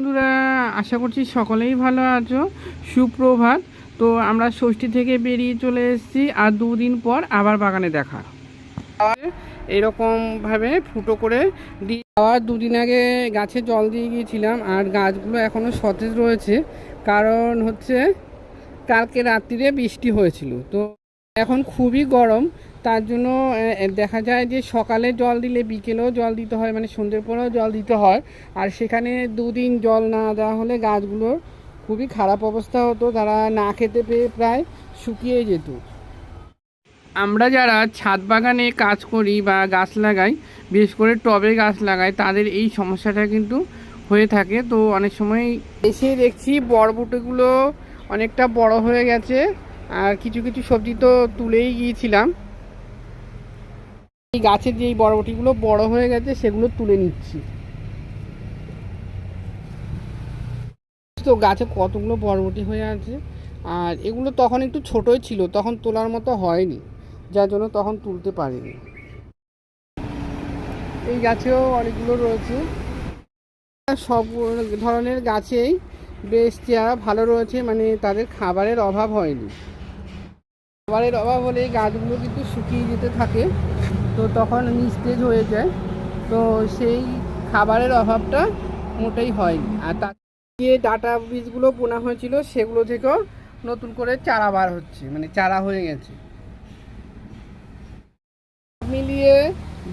বন্ধুরা, আশা করছি সকলেই ভালো আছো। সুপ্রভাত। তো আমরা ষষ্ঠী থেকে বেরিয়ে চলে এসেছি। আর দুদিন পর আবার বাগানে দেখা। এরকমভাবে ফুটো করে দিয়ে আবার দুদিন আগে গাছে জল দিয়ে গিয়েছিলাম। আর গাছগুলো এখনও সতেজ রয়েছে। কারণ হচ্ছে, কালকে রাত্রিরে বৃষ্টি হয়েছিল। তো এখন খুবই গরম। তার জন্য দেখা যায় যে সকালে জল দিলে বিকেলেও জল দিতে হয় মানে সন্ধ্যের পরেও জল দিতে হয়। আর সেখানে দুদিন জল না দেওয়া হলে গাছগুলোর খুবই খারাপ অবস্থা হতো, তারা না খেতে পেয়ে প্রায় শুকিয়ে যেত। আমরা যারা ছাদ বাগানে কাজ করি বা গাছ লাগাই, বিশেষ করে টবে গাছ লাগাই, তাদের এই সমস্যাটা কিন্তু হয়ে থাকে। তো অনেক সময় এসে দেখছি বরবটিগুলো অনেকটা বড় হয়ে গেছে, আর কিছু কিছু সবজি তো তুলেই গিয়েছিলাম। এই গাছের যে বরবটিগুলো বড় হয়ে গেছে, সেগুলো তুলে নিচ্ছি। তো গাছে কতগুলো বরবটি হয়ে আছে? আর এগুলো তখন একটু ছোটই ছিল, তখন তোলার মতো হয়নি, যার জন্য তখন তুলতে পারিনি। এই গাছেও অনেকগুলো রয়েছে। সব ধরনের গাছেই বেশ চেহারা ভালো রয়েছে মানে তাদের খাবারের অভাব হয়নি। খাবারের অভাব হলে গাছগুলো কিন্তু শুকিয়ে যেতে থাকে। তো তখন নিস্তেজ হয়ে যায় তো সেই খাবারের অভাবটা মোটেই হয়নি। আর তার যে ডাটা বীজগুলো বোনা হয়েছিল, সেগুলো থেকেও নতুন করে চারা বার হচ্ছে মানে চারা হয়ে গেছে। মিলিয়ে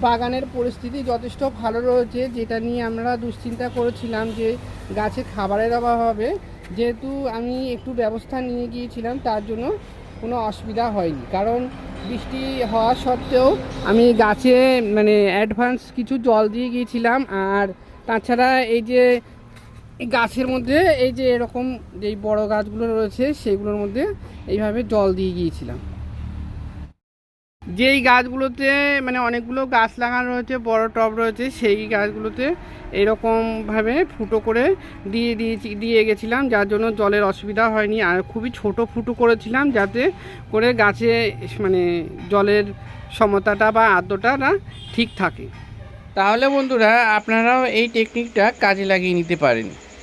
বাগানের পরিস্থিতি যথেষ্ট ভালো রয়েছে, যেটা নিয়ে আমরা দুশ্চিন্তা করেছিলাম যে গাছে খাবারের অভাব হবে। যেহেতু আমি একটু ব্যবস্থা নিয়ে গিয়েছিলাম, তার জন্য কোনো অসুবিধা হয়নি। কারণ বৃষ্টি হওয়া সত্ত্বেও আমি গাছে মানে অ্যাডভান্স কিছু জল দিয়ে গিয়েছিলাম। আর তাছাড়া এই যে গাছের মধ্যে, এই যে এরকম যেই বড় গাছগুলো রয়েছে, সেগুলোর মধ্যে এইভাবে জল দিয়ে গিয়েছিলাম। যেই গাছগুলোতে মানে অনেকগুলো গাছ লাগানো রয়েছে, বড় টব রয়েছে, সেই গাছগুলোতে এরকমভাবে ফুটো করে দিয়ে দিয়েছি, দিয়ে গেছিলাম, যার জন্য জলের অসুবিধা হয়নি। আর খুবই ছোট ফুটো করেছিলাম যাতে করে গাছে মানে জলের সমতাটা বা আর্দ্রতাটা ঠিক থাকে। তাহলে বন্ধুরা, আপনারাও এই টেকনিকটা কাজে লাগিয়ে নিতে পারেন।